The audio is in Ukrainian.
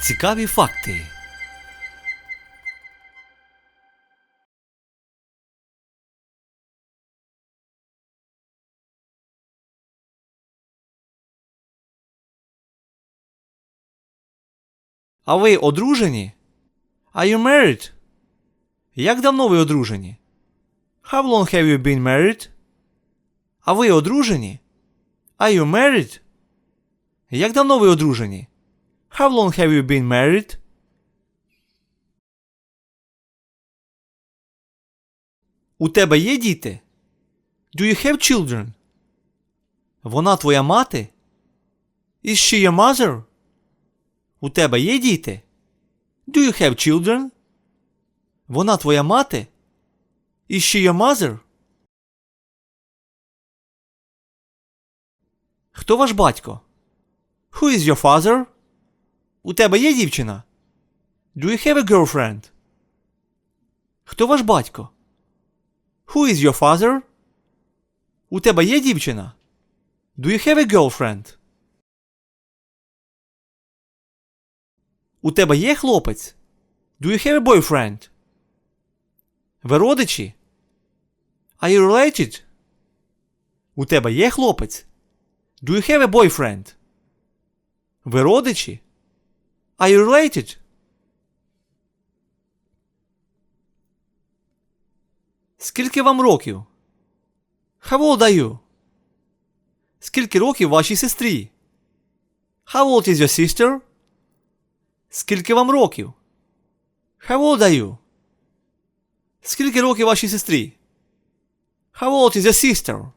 Цікаві факти. А ви одружені? Are you married? Як давно ви одружені? How long have you been married? А ви одружені? Are you married? Як давно ви одружені? How long have you been married? У тебе є діти? Do you have children? Вона твоя мати? Is she your mother? У тебе є діти? Do you have children? Вона твоя мати? Is she your mother? Хто ваш батько? Who is your father? У тебе є дівчина? Do you have a girlfriend? Хто ваш батько? Who is your father? У тебе є дівчина? Do you have a girlfriend? У тебе є хлопець? Do you have a boyfriend? Ви родичі? Are you related? У тебе є хлопець? Do you have a boyfriend? Ви родичі? Are you related? Скільки вам років? How old are you? Скільки років вашій сестрі? How old is your sister? Скільки вам років? How old are you? Скільки років вашій сестрі? How old is your sister?